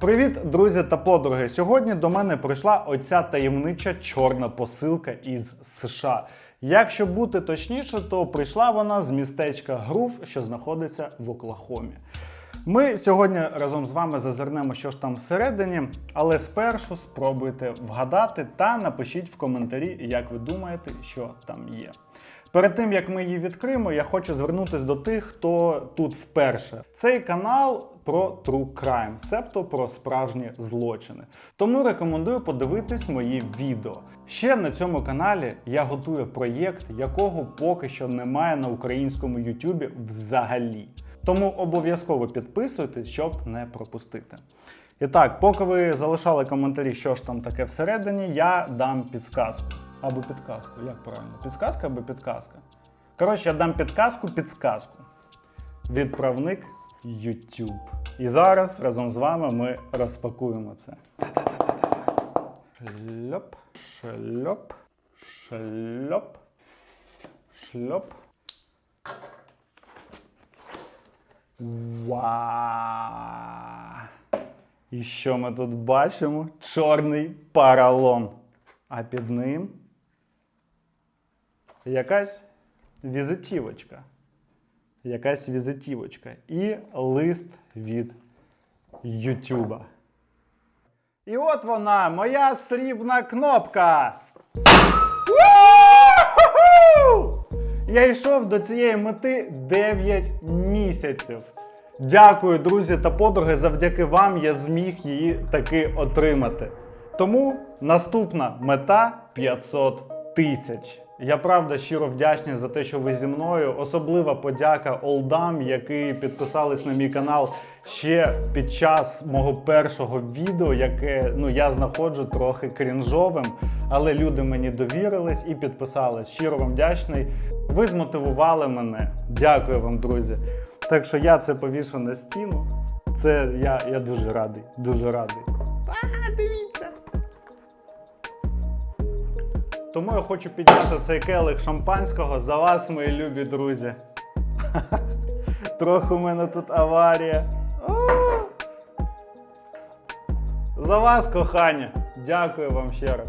Привіт, друзі та подруги! Сьогодні до мене прийшла оця таємнича чорна посилка із США. Якщо бути точніше, то прийшла вона з містечка Грув, що знаходиться в Оклахомі. Ми сьогодні разом з вами зазирнемо, що ж там всередині, але спершу спробуйте вгадати та напишіть в коментарі, як ви думаєте, що там є. Перед тим як ми її відкриємо, я хочу звернутися до тих, хто тут вперше. Цей канал про true crime, себто про справжні злочини. Тому рекомендую подивитись мої відео. Ще на цьому каналі я готую проєкт, якого поки що немає на українському YouTube взагалі. Тому обов'язково підписуйтесь, щоб не пропустити. І так, поки ви залишали коментарі, що ж там таке всередині, я дам підсказку. Або підказку, як правильно? Підсказка або підказка? Коротше, я дам підказку підсказку. Відправник YouTube. І зараз разом з вами ми розпакуємо це. Шльоп, шльоп, шльоп, шльоп. Ва! І що ми тут бачимо? Чорний паралон. А під ним якась візитівочка. Якась візитівочка. І лист від Ютуба. І от вона, моя срібна кнопка. Я йшов до цієї мети 9 місяців. Дякую, друзі та подруги. Завдяки вам я зміг її таки отримати. Тому наступна мета 500 тисяч. Я правда щиро вдячний за те, що ви зі мною. Особлива подяка олдам, які підписались на мій канал ще під час мого першого відео, яке ну я знаходжу трохи крінжовим, але люди мені довірились і підписались. Щиро вам вдячний. Ви змотивували мене. Дякую вам, друзі. Так що я це повішу на стіну. Це я, я дуже радий, дуже радий. Тому я хочу підняти цей келих шампанського за вас, мої любі друзі. Трохи у мене тут аварія. За вас, кохання. Дякую вам ще раз.